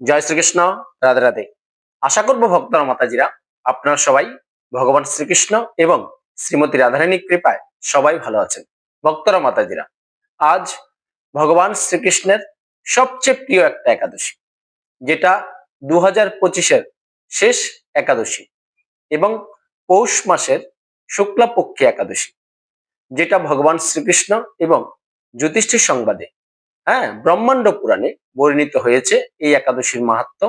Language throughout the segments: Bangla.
জয় শ্রীকৃষ্ণ, রাধে রাধে। আশা করব ভক্তরা মাতাজিরা, আপনারা সবাই ভগবান শ্রীকৃষ্ণ এবং শ্রীমতী রাধারানীর কৃপায় সবাই ভালো আছেন। ভক্তরা মাতাজিরা, আজ ভগবান শ্রীকৃষ্ণের সবচেয়ে প্রিয় একটা একাদশী, যেটা দু হাজার পঁচিশের শেষ একাদশী এবং পৌষ মাসের শুক্লাপক্ষী একাদশী, যেটা ভগবান শ্রীকৃষ্ণ এবং জ্যোতিষ্ঠির সংবাদে হ্যাঁ ব্রহ্মাণ্ড পুরাণে বর্ণিত হয়েছে এই একাদশীর মাহাত্ম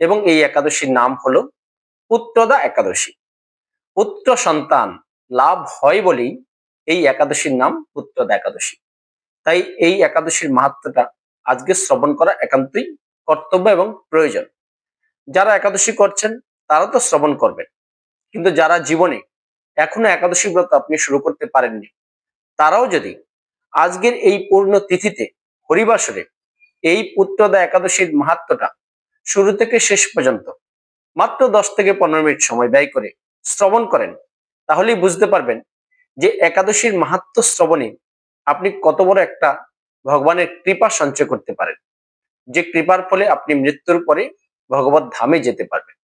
এবং এই একাদশীর নাম হলো পুত্রদা একাদশী। পুত্র সন্তান লাভ হয় বলেই এই একাদশীর নাম পুত্রদা একাদশী। তাই এই একাদশীর মাহাত্মটা আজকে শ্রবণ করা একান্তই কর্তব্য এবং প্রয়োজন। যারা একাদশী করছেন, তারা তো শ্রবণ করবেন। কিন্তু যারা জীবনে এখনও একাদশী ব্রত আপনি শুরু করতে পারেননি, তারাও যদি আজকের এই পূর্ণ তিথিতে হরিবাসরে। এই পুত্রদা একাদশীর মাহাত্মটা শুরু থেকে শেষ পর্যন্ত মাত্র দশ থেকে পনেরো মিনিট সময় ব্যয় করে শ্রবণ করেন। তাহলেই বুঝতে পারবেন যে একাদশীর মাহাত্ম শ্রবণে আপনি কত বড় একটা ভগবানের কৃপা সঞ্চয় করতে পারেন। যে কৃপার ফলে আপনি মৃত্যুর পরে ভগবত ধামে যেতে পারবেন।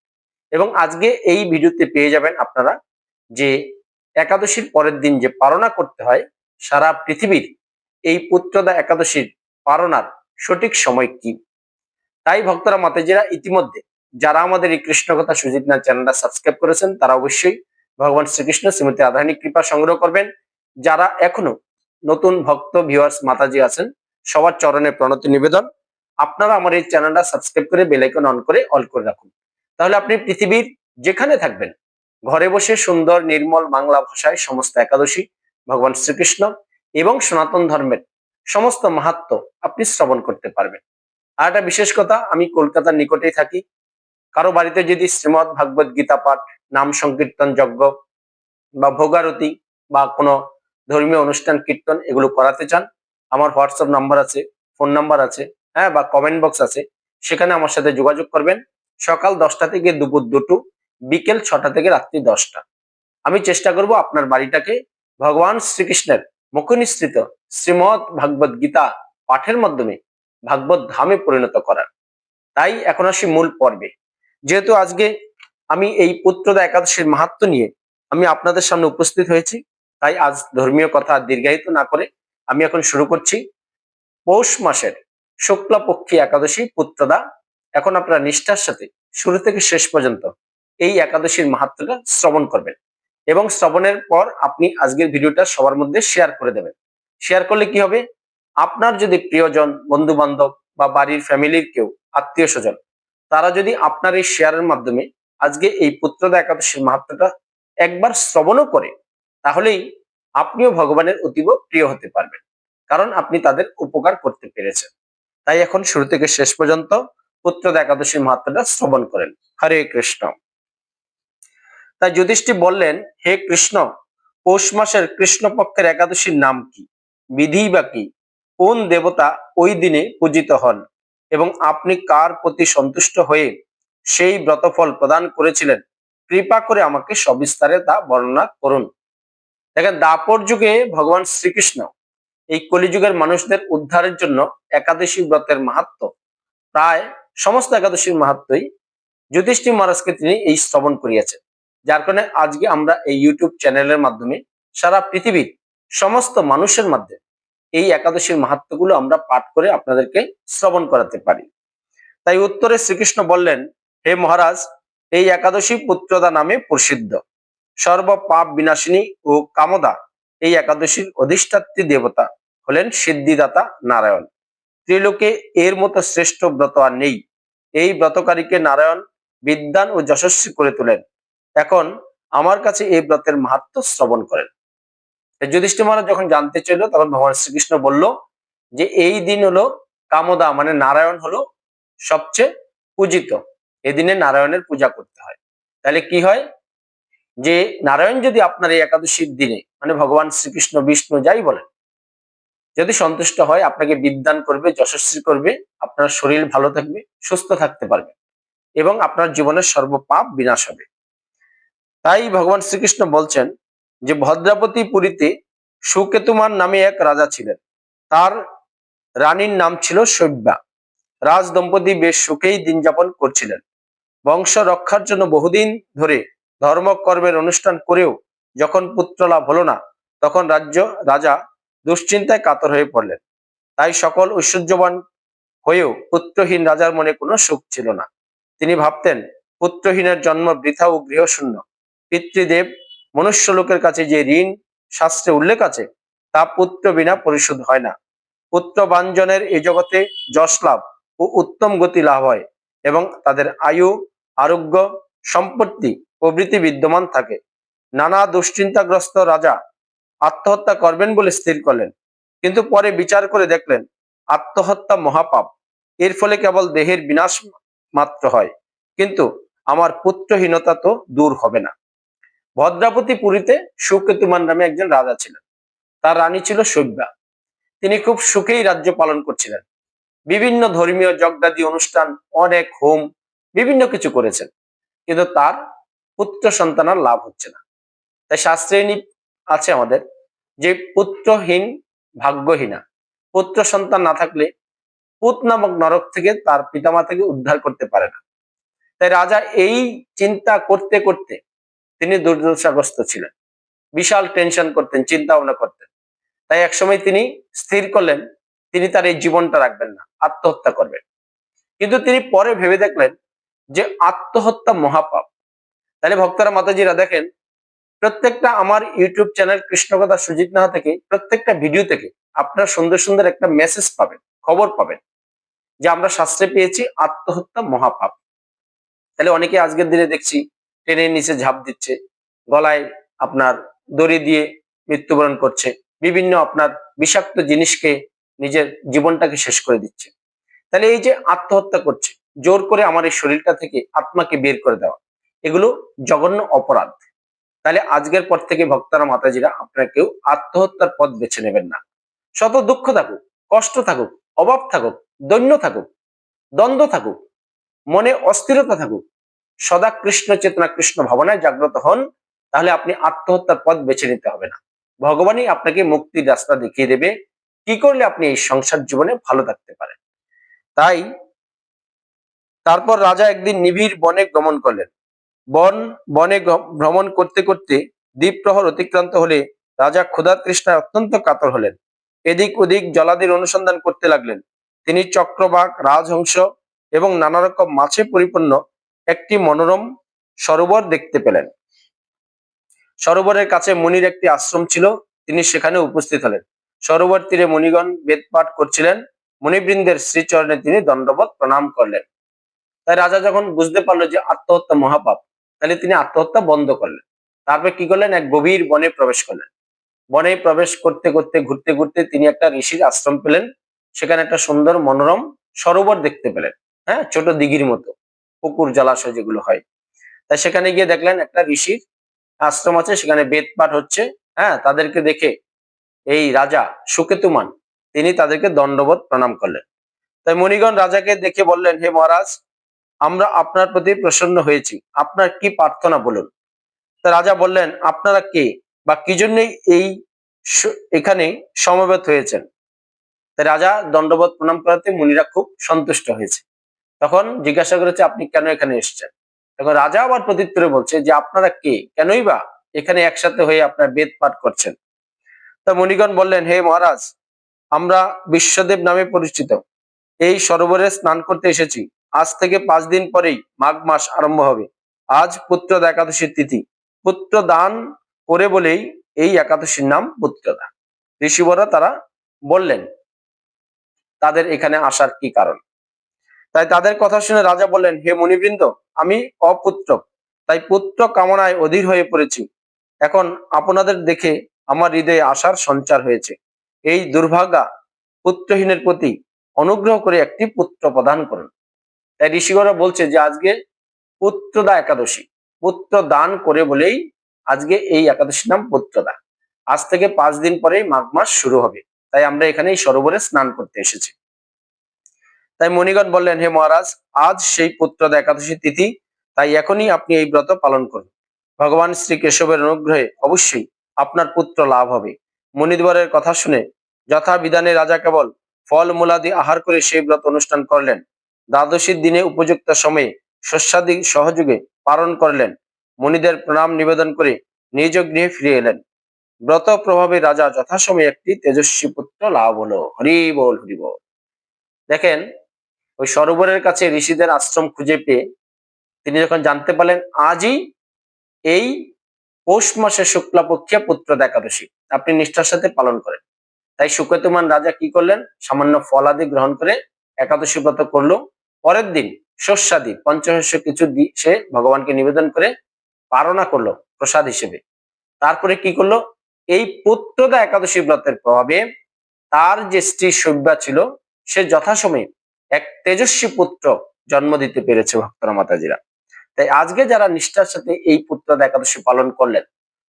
এবং আজকে এই ভিডিওতে পেয়ে যাবেন আপনারা যে একাদশীর পরের দিন যে পালনা করতে হয় সারা পৃথিবীর এই পুত্রদা একাদশীর পালনার সঠিক সময় কি? তাই ভক্তরা মাতাজিরা ইতিমধ্যে যারা আমাদের এই কৃষ্ণ কথা সুজিত না চ্যানেলটা সাবস্ক্রাইব করেছেন, তারা অবশ্যই ভগবান শ্রীকৃষ্ণ শ্রীমতী আধারণী কৃপা সংগ্রহ করবেন। যারা এখনও নতুন ভক্ত ভিউয়ার্স মাতাজি আছেন, সবার চরণে প্রণতি নিবেদন। আপনারা আমার এই চ্যানেলটা সাবস্ক্রাইব করে বেলাইকন অন করে অল করে রাখুন। তাহলে আপনি পৃথিবীর যেখানে থাকবেন, ঘরে বসে সুন্দর, নির্মল বাংলা ভাষায় সমস্ত একাদশী ভগবান শ্রীকৃষ্ণ এবং সনাতন ধর্মের সমস্ত মাহাত্ম আপনি শ্রবণ করতে পারবেন। আর একটা বিশেষ কথা, আমি কলকাতার নিকটেই থাকি। কারও বাড়িতে যদি শ্রীমদ ভাগবত গীতা পাঠ, নাম সংকীর্তন, যজ্ঞ বা ভোগারতি বা কোনো ধর্মীয় অনুষ্ঠান, কীর্তন এগুলো করাতে চান, আমার হোয়াটসঅ্যাপ নাম্বার আছে, ফোন নাম্বার আছে হ্যাঁ বা কমেন্ট বক্স আছে, সেখানে আমার সাথে যোগাযোগ করবেন। সকাল দশটা থেকে দুপুর দুটো, বিকেল ছটা থেকে রাত্রি দশটা। আমি চেষ্টা করব আপনার বাড়িটাকে ভগবান শ্রীকৃষ্ণের মুখনিসৃত শ্রীমৎ ভাগবত গীতা পাঠের মাধ্যমে ভাগবত ধামে পরিণত করার। তাই এখন আসি মূল পর্বে। যেহেতু আজকে আমি এই পুত্রদা একাদশীর মাহাত্ম নিয়ে আমি আপনাদের সামনে উপস্থিত হয়েছি, তাই আজ ধর্মীয় কথা দীর্ঘায়িত না করে আমি এখন শুরু করছি। পৌষ মাসের শুক্লাপক্ষী একাদশী পুত্রদা, এখন আপনারা নিষ্ঠার সাথে শুরু থেকে শেষ পর্যন্ত এই একাদশীর মাহাত্মটা শ্রবণ করবেন। এবং শ্রবণের পর আপনি আজকের ভিডিওটা সবার মধ্যে শেয়ার করে দেবেন। শেয়ার করলে কি হবে? আপনার যদি প্রিয়জন বন্ধু বান্ধব বা বাড়ির ফ্যামিলির কেউ আত্মীয় স্বজন তারা যদি আপনার এই শেয়ারের মাধ্যমে আজকে এই পুত্রদা একাদশীর মাহাত্মটা একবার শ্রবণও করে, তাহলেই আপনিও ভগবানের অতীব প্রিয় হতে পারবেন। কারণ আপনি তাদের উপকার করতে পেরেছেন। তাই এখন শুরু থেকে শেষ পর্যন্ত পুত্রদা একাদশীর মাহাত্মটা শ্রবণ করেন। হরে কৃষ্ণ। তাই যুধিষ্ঠি বললেন, হে কৃষ্ণ, পৌষ মাসের কৃষ্ণপক্ষের একাদশীর নাম কি? বিধি বা কি? কোন দেবতা ওই দিনে পূজিত হন? এবং আপনি কার প্রতি সন্তুষ্ট হয়ে সেই ব্রতফল প্রদান করেছিলেন? কৃপা করে আমাকে সবিস্তারে তা বর্ণনা করুন। দেখেন দাপর যুগে ভগবান শ্রীকৃষ্ণ এই কলিযুগের মানুষদের উদ্ধারের জন্য একাদশী ব্রতের মাহাত্ম, প্রায় সমস্ত একাদশীর মাহাত্মই যুধিষ্ঠির মহারাজকে তিনি এই শ্রবণ করিয়াছেন। যার কারণে আজকে আমরা এই ইউটিউব চ্যানেলের মাধ্যমে সারা পৃথিবীর সমস্ত মানুষের মধ্যে এই একাদশীর মাহাত্মগুলো আমরা পাঠ করে আপনাদেরকে শ্রবণ করাতে পারি। তাই উত্তরে শ্রীকৃষ্ণ বললেন, হে মহারাজ, এই একাদশী পুত্রদা নামে প্রসিদ্ধ। সর্ব পাপ বিনাশিনী ও কামদা এই একাদশীর অধিষ্ঠাত্রী দেবতা হলেন সিদ্ধিদাতা নারায়ণ। ত্রিলোকে এর মতো শ্রেষ্ঠ ব্রত আর নেই। এই ব্রতকারীকে নারায়ণ বিদ্যান ও যশস্বী করে তোলেন। এখন আমার কাছে এই ব্রতের মাহাত্ম শ্রবণ করেন। যুধিষ্ঠির মহারাজ যখন জানতে চাইল, তখন ভগবান শ্রীকৃষ্ণ বলল যে, এই দিন হলো কামদা মানে নারায়ণ হলো সবচেয়ে পূজিত। এদিনে নারায়ণের পূজা করতে হয়। তাহলে কি হয়? যে, নারায়ণ যদি আপনার এই একাদশীর দিনে মানে ভগবান শ্রীকৃষ্ণ, বিষ্ণু যাই বলেন, যদি সন্তুষ্ট হয়, আপনাকে বিদ্যান করবে, যশস্বী করবে, আপনার শরীর ভালো থাকবে, সুস্থ থাকতে পারবে এবং আপনার জীবনের সর্বপাপ বিনাশ হবে। তাই ভগবান শ্রীকৃষ্ণ বলছেন যে ভদ্রাপতি পুরীতে সুকেতুমান নামে এক রাজা ছিলেন। তার রানীর নাম ছিল সব্যা। রাজ দম্পতি বেশ সুখেই দিন যাপন করছিলেন। বংশ রক্ষার জন্য বহুদিন ধরে ধর্মকর্মের অনুষ্ঠান করেও যখন পুত্র লাভ হলো না, তখন রাজ্য, রাজা দুশ্চিন্তায় কাতর হয়ে পড়লেন। তাই সকল ঐশ্বর্যবান হয়েও পুত্রহীন রাজার মনে কোনো সুখ ছিল না। তিনি ভাবতেন, পুত্রহীনের জন্ম বৃথা ও গৃহশূন্য। পিতৃদেব মনুষ্য লোকের কাছে যে ঋণ শাস্ত্রে উল্লেখ আছে, তা পুত্র বিনা পরিশোধ হয় না। পুত্র বাঞ্জনের এই জগতে যশ লাভ ও উত্তম গতি লাভ হয় এবং তাদের আয়ু, আরোগ্য, সম্পত্তি প্রভৃতি বিদ্যমান থাকে। নানা দুশ্চিন্তাগ্রস্ত রাজা আত্মহত্যা করবেন বলে স্থির করলেন, কিন্তু পরে বিচার করে দেখলেন আত্মহত্যা মহাপাপ। এর ফলে কেবল দেহের বিনাশ মাত্র হয়, কিন্তু আমার পুত্রহীনতা তো দূর হবে না। ভদ্রাপতি পুরীতে সুকেতুমান নামে একজন রাজা ছিলেন। তার রানী ছিল সভ্যা তিনি খুব সুখেই রাজ্য পালন করছিলেন। বিভিন্ন ধর্মীয় যজ্ঞাদি অনুষ্ঠান, অনেক হোম, বিভিন্ন কিছু করেছেন। কিন্তু তার পুত্র সন্তান লাভ হচ্ছে না। তাই শাস্ত্রে আছে আমাদের যে পুত্রহীন ভাগ্যহীনা। পুত্র সন্তান না থাকলে পুত নামক নরক থেকে তার পিতামাতাকে উদ্ধার করতে পারে না। তাই রাজা এই চিন্তা করতে করতে তিনি দুর্দশাগ্রস্ত ছিলেন। বিশাল টেনশন করতেন চিন্তা ভাবনা করতেন। তাই একসময় তিনি স্থির করলেন, তিনি তার এই জীবনটা রাখবেন না, আত্মহত্যা করবেন। কিন্তু তিনি পরে ভেবে দেখলেন যে আত্মহত্যা মহাপাপ। তাহলে ভক্তরা মাতাজিরা দেখেন, প্রত্যেকটা আমার ইউটিউব চ্যানেল কৃষ্ণকথা সুজিত নাহা থেকে, প্রত্যেকটা ভিডিও থেকে আপনারা সুন্দর সুন্দর একটা মেসেজ পাবেন, খবর পাবেন যে আমরা শাস্ত্রে পেয়েছি আত্মহত্যা মহাপাপ। তাহলে অনেকে আজকের দিনে দেখছি ট্রেনের নিচে ঝাঁপ দিচ্ছে, গলায় আপনার দড়ি দিয়ে মৃত্যুবরণ করছে, বিভিন্ন আপনার বিষাক্ত জিনিসকে নিজের জীবনটাকে শেষ করে দিচ্ছে। তাহলে এই যে আত্মহত্যা করছে, জোর করে আমার এই শরীরটা থেকে আত্মাকে বের করে দেওয়া, এগুলো জঘন্য অপরাধ। তাহলে আজকের পর থেকে ভক্তারা, মাতাজিরা আপনারা কেউ আত্মহত্যার পথ বেছে নেবেন না। শত দুঃখ থাকুক, কষ্ট থাকুক, অভাব থাকুক, দৈন্য থাকুক, দ্বন্দ্ব থাকুক, মনে অস্থিরতা থাকুক সদা কৃষ্ণ চেতনা কৃষ্ণ ভাবনায় জাগ্রত হন, তাহলে আপনি আত্মহত্যার পথ বেছে নিতে হবে না। ভগবানই আপনাকে মুক্তির রাস্তা দেখিয়ে দেবে, কি করলে আপনি এই সংসার জীবনে ভালো থাকতে পারেন। তাই তারপর রাজা একদিন নিবিড় বনে গমন করলেন। বন, বনে ভ্রমণ করতে করতে দ্বীপ প্রহর অতিক্রান্ত হলে রাজা ক্ষুধা তৃষ্ণায় অত্যন্ত কাতর হলেন। এদিক ওদিক জলাদির অনুসন্ধান করতে লাগলেন। তিনি চক্রবাক রাজহংস এবং নানা রকম মাছে পরিপূর্ণ একটি মনোরম সরোবর দেখতে পেলেন। সরোবরের কাছে মুনির একটি আশ্রম ছিল, তিনি সেখানে উপস্থিত হলেন। সরোবর তীরে মুনিগণ বেদপাঠ করছিলেন, মুনিবৃন্দের শ্রীচরণে তিনি দণ্ডবত প্রণাম করলেন। তাই রাজা যখন বুঝতে পারল যে আত্মহত্যা মহাপাপ, তাহলে তিনি আত্মহত্যা বন্ধ করলেন। তারপর কি করলেন? এক গভীর বনে প্রবেশ করলেন। বনে প্রবেশ করতে করতে, ঘুরতে ঘুরতে তিনি একটা ঋষির আশ্রম পেলেন। সেখানে একটা সুন্দর মনোরম সরোবর দেখতে পেলেন। হ্যাঁ ছোট দিঘির মতো। পুকুর জলাশয় যেগুলো হয়। তাই সেখানে গিয়ে দেখলেন একটা ঋষির আশ্রম আছে, সেখানে বেদ পাঠ হচ্ছে। হ্যাঁ তাদেরকে দেখে এই রাজা সুকেতুমান, তিনি তাদেরকে দণ্ডবোধ প্রণাম করলেন। তাই মণিগণ রাজাকে দেখে বললেন, হে মহারাজ, আমরা আপনার প্রতি প্রসন্ন হয়েছি। আপনার কি প্রার্থনা বলুন? তা রাজা বললেন, আপনারা কে বা কি জন্যই এই এখানে সমবেত হয়েছেন? রাজা দণ্ডবোধ প্রণাম করাতে মুনিরা খুব সন্তুষ্ট হয়েছে। তখন জিজ্ঞাসা করেছে, আপনি কেন এখানে এসেছেন? তখন রাজা আবার প্রত্যুত্তরে বলছে যে, আপনারা কে? কেনই বা এখানে একসাথে হয়ে আপনার বেদ পাঠ করছেন? তা মুনিগণ বললেন, হে মহারাজ, আমরা বিশ্বদেব নামে পরিচিত। এই সরোবরে স্নান করতে এসেছি। আজ থেকে পাঁচ দিন পরেই মাঘ মাস আরম্ভ হবে। আজ পুত্রদা একাদশীর তিথি। পুত্র দান করে বলেই এই একাদশীর নাম পুত্রদা ঋষিবরা তারা বললেন, তাদের এখানে আসার কি কারণ? তাই তাদের কথা শুনে রাজা বললেন, হে মুনিবৃন্দ, আমি অপুত্র। তাই পুত্র কামনায় অধীর হয়ে পড়েছি। এখন আপনাদের দেখে আমার হৃদয়ে আশার সঞ্চার হয়েছে। এই দুর্ভাগা পুত্রহীনের প্রতি অনুগ্রহ করে একটি পুত্র প্রদান করুন। তাই ঋষিগরা বলছে যে, আজকে পুত্রদা একাদশী। পুত্র দান করে বলেই আজকে এই একাদশীর নাম পুত্রদা। আজ থেকে পাঁচ দিন পরেই মাঘ মাস শুরু হবে। তাই আমরা এখানে এই সরোবরে স্নান করতে এসেছি। তাই মণিগণ বললেন, হে মহারাজ, আজ সেই পুত্রদা একাদশী তিথি, তাই এখনই আপনি এই ব্রত পালন করুন। ভগবান শ্রী কেশবের অনুগ্রহে অবশ্যই আপনার পুত্র লাভ হবে। মণিদ্বারের কথা শুনে যথা বিধানে রাজা কেবল ফল মূলাদি আহার করে সেই ব্রত অনুষ্ঠান করলেন। দ্বাদশীর দিনে উপযুক্ত সময়ে শস্যাদি সহযোগে পালন করলেন। মণিদের প্রণাম নিবেদন করে নিজ গৃহে ফিরে এলেন। ব্রত প্রভাবে রাজা যথাসময়ে একটি তেজস্বী পুত্র লাভ হলো। হরি বল। দেখেন ওই সরোবরের কাছে ঋষিদের আশ্রম খুঁজে পেয়ে তিনি যখন জানতে পারলেন, আজই এই পৌষ মাসের শুক্লাপক্ষিয়া পুত্রদ একাদশী। আপনি নিষ্ঠার সাথে পালন করেন। তাই সুকেতুমান রাজা কি করলেন? সামান্য ফলাদি গ্রহণ করে একাদশী ব্রত করল। পরের দিন শস্যাদি, পঞ্চশস্য কিছু সে ভগবানকে নিবেদন করে পারণা করল প্রসাদ হিসেবে। তারপরে কি করল? এই পুত্রদা একাদশী ব্রতের প্রভাবে তার যে স্ত্রী সব্যা ছিল, সে যথাসময়ে এক তেজস্বী পুত্র জন্ম দিতে পেরেছে ভক্তরা মাতাজিরা। তাই আজকে যারা নিষ্ঠার সাথে এই পুত্রদা একাদশী পালন করলেন,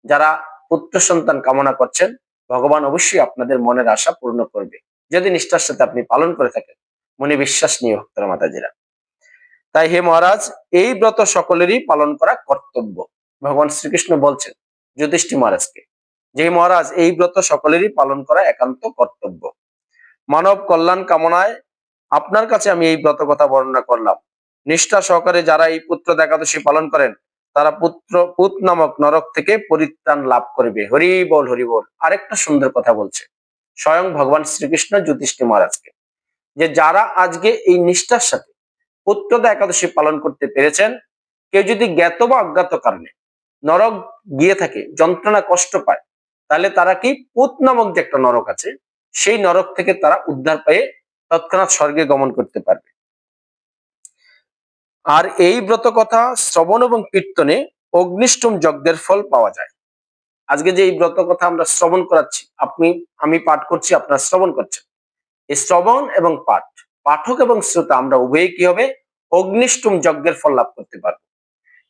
যারা পুত্র সন্তান কামনা করছেন, ভগবান অবশ্যই আপনাদের মনের আশা পূর্ণ করবে। যদি নিষ্ঠার সাথে আপনি পালন করে থাকেন, মনে বিশ্বাস নিয়ে ভক্তরা মাতাজিরা। তাই হে মহারাজ, এই ব্রত সকলেরই পালন করা কর্তব্য। ভগবান শ্রীকৃষ্ণ বলছেন যুধিষ্ঠি মহারাজকে, যে মহারাজ, এই ব্রত সকলেরই পালন করা একান্ত কর্তব্য। মানব কল্যাণ কামনায় আপনার কাছে আমি এই ব্রত কথা বর্ণনা করলাম। নিষ্ঠা সহকারে যারা এই পুত্র একাদশী পালন করেন, তারা পুত্র পুত নামক নরক থেকে পরিত্রাণ লাভ করবে। হরি বল হরি বল। আরেকটা সুন্দর কথা বলছে। স্বয়ং ভগবান শ্রীকৃষ্ণ যুধিষ্ঠি মহারাজকে যে যারা আজকে এই নিষ্ঠার সাথে পুত্রদা একাদশী পালন করতে পেরেছেন, কেউ যদি জ্ঞাত বা অজ্ঞাত কারণে নরক গিয়ে থাকে, যন্ত্রণা, কষ্ট পায়, তাহলে তারা কি পুত নামক যে একটা নরক আছে, সেই নরক থেকে তারা উদ্ধার পেয়ে তৎক্ষণাৎ স্বর্গে গমন করতে পারবে। আর এই ব্রত কথা, শ্রবণ এবং কীর্তনে অগ্নিষ্টম যজ্ঞের ফল পাওয়া যায়। আজকে যে এই ব্রত কথা আমরা শ্রবণ করাচ্ছি, আপনি, আমি পাঠ করছি, আপনারা শ্রবণ করছেন। এই শ্রবণ এবং পাঠ, পাঠক এবং শ্রোতা, আমরা উভয়ে কি হবে? অগ্নিষ্টম যজ্ঞের ফল লাভ করতে পারব।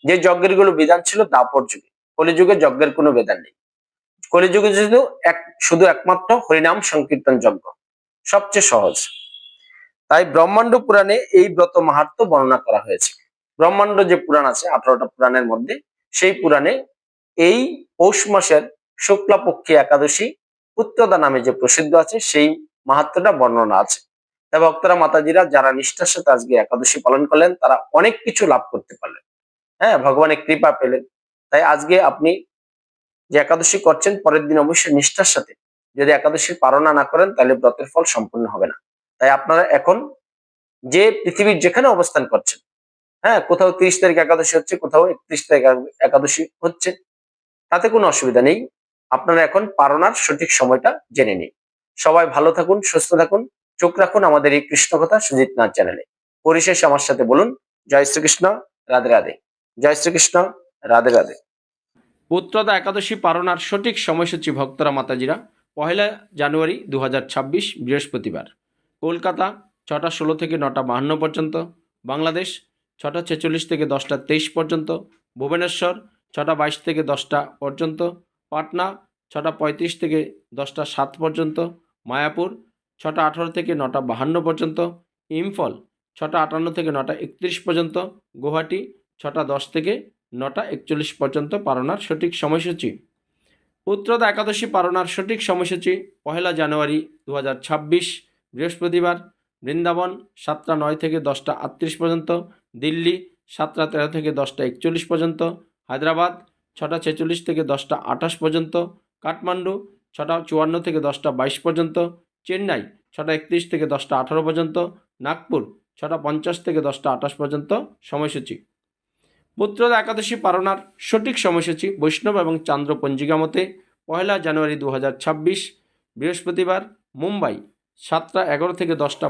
যে যজ্ঞেরগুলো বিধান ছিল দাপর যুগে। কলিযুগে যজ্ঞের কোনো বেদান নেই। কলিযুগে শুধু এক, শুধু একমাত্র হরিনাম সংকীর্তন যজ্ঞ। সবচেয়ে সহজ। তাই ব্রহ্মাণ্ড পুরাণে এই ব্রত মাহাত্ম বর্ণনা করা হয়েছে। ব্রহ্মাণ্ড যে পুরাণ আছে, আঠারোটা পুরাণের মধ্যে, সেই পুরাণে এই পৌষ মাসের শুক্লাপক্ষী একাদশী পুত্রদা নামে যে প্রসিদ্ধ আছে, সেই মাহাত্মটা বর্ণনা আছে। তাই ভক্তরা, মাতাজিরা যারা নিষ্ঠার সাথে আজকে একাদশী পালন করলেন, তারা অনেক কিছু লাভ করতে পারলেন। হ্যাঁ ভগবানের কৃপা পেলেন। তাই আজকে আপনি যে একাদশী করছেন, পরের দিন অবশ্যই নিষ্ঠার সাথে যদি একাদশীর পালনা না করেন, তাহলে ব্রতের ফল সম্পূর্ণ হবে না। তাই আপনারা এখন যে পৃথিবীর যেখানে অবস্থান করছেন হ্যাঁ কোথাও তিরিশ তারিখ একাদশী হচ্ছে, কোথাও একত্রিশ তারিখ একাদশী হচ্ছে, তাতে কোনো অসুবিধা নেই। আপনারা এখন পারনার সঠিক সময়টা জেনে নিন। সবাই ভালো থাকুন, সুস্থ থাকুন, চোখ রাখুন আমাদের এই কৃষ্ণ কথা সুজিত নাথ চ্যানেলে। পরিশেষ আমার সাথে বলুন, জয় শ্রীকৃষ্ণ, রাধে রাধে। জয় শ্রীকৃষ্ণ, রাধে রাধে। পুত্রদা একাদশী পালনার সঠিক সময়সূচি, ভক্তরা, মাতাজিরা, পহেলা জানুয়ারি দু হাজার ছাব্বিশ, বৃহস্পতিবার। কলকাতা, ছটা ষোলো থেকে নটা বাহান্ন পর্যন্ত। বাংলাদেশ, ছটা ছেচল্লিশ থেকে দশটা তেইশ পর্যন্ত। ভুবনেশ্বর, ছটা বাইশ থেকে দশটা পর্যন্ত। পাটনা, ছটা পঁয়ত্রিশ থেকে দশটা সাত পর্যন্ত। মায়াপুর, ছটা আঠারো থেকে নটা বাহান্ন পর্যন্ত। ইম্ফল, ছটা আটান্ন থেকে নটা একত্রিশ পর্যন্ত। গুয়াহাটি, ছটা দশ থেকে নটা একচল্লিশ পর্যন্ত পালনার সঠিক সময়সূচি। পুত্রদা একাদশী পালনার সঠিক সময়সূচি, পহেলা জানুয়ারি দু হাজার ছাব্বিশ। বৃহস্পতিবার বৃন্দাবন সাতটা নয় থেকে দশটা আটত্রিশ পর্যন্ত, দিল্লি সাতটা তেরো থেকে দশটা একচল্লিশ পর্যন্ত, হায়দ্রাবাদ ছটা ছেচল্লিশ থেকে দশটা আঠাশ পর্যন্ত, কাঠমান্ডু ছটা চুয়ান্ন থেকে দশটা বাইশ পর্যন্ত, চেন্নাই ছটা একত্রিশ থেকে দশটা আঠারো পর্যন্ত, নাগপুর ছটা পঞ্চাশ থেকে দশটা আঠাশ পর্যন্ত সময়সূচি। পুত্রদা একাদশী পালনার সঠিক সময়সূচি বৈষ্ণব এবং চান্দ্র পঞ্জিকা মতে পয়লা জানুয়ারি দু হাজার ছাব্বিশ, বৃহস্পতিবার মুম্বাই সাতটা এগারো থেকে দশটা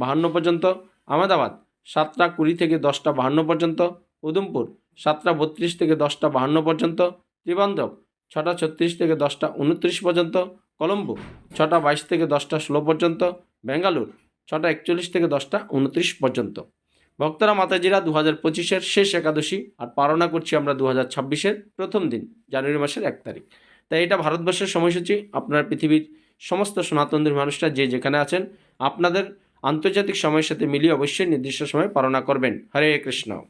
বাহান্ন পর্যন্ত, আহমেদাবাদ সাতটা কুড়ি থেকে দশটা বাহান্ন পর্যন্ত উদমপুর সাতটা বত্রিশ থেকে দশটা বাহান্ন পর্যন্ত ত্রিবান্দ্রম ছটা ছত্রিশ থেকে দশটা উনত্রিশ পর্যন্ত, কলম্বো ছটা বাইশ থেকে দশটা ষোলো পর্যন্ত, বেঙ্গালুর ছটা একচল্লিশ থেকে দশটা উনত্রিশ পর্যন্ত। ভক্তরা মাতাজিরা দু হাজার পঁচিশের শেষ একাদশী আর পালনা করছি আমরা দু হাজার ছাব্বিশের প্রথম দিন, জানুয়ারি মাসের এক তারিখ। তাই এটা ভারতবর্ষের সময়সূচি, আপনার পৃথিবীর সমস্ত সনাতনদের মানুষরা যে যেখানে আছেন, আপনাদের আন্তর্জাতিক সময়ের সাথে মিলিয়ে অবশ্যই নির্দিষ্ট সময় পালনা করবেন। হরে কৃষ্ণ।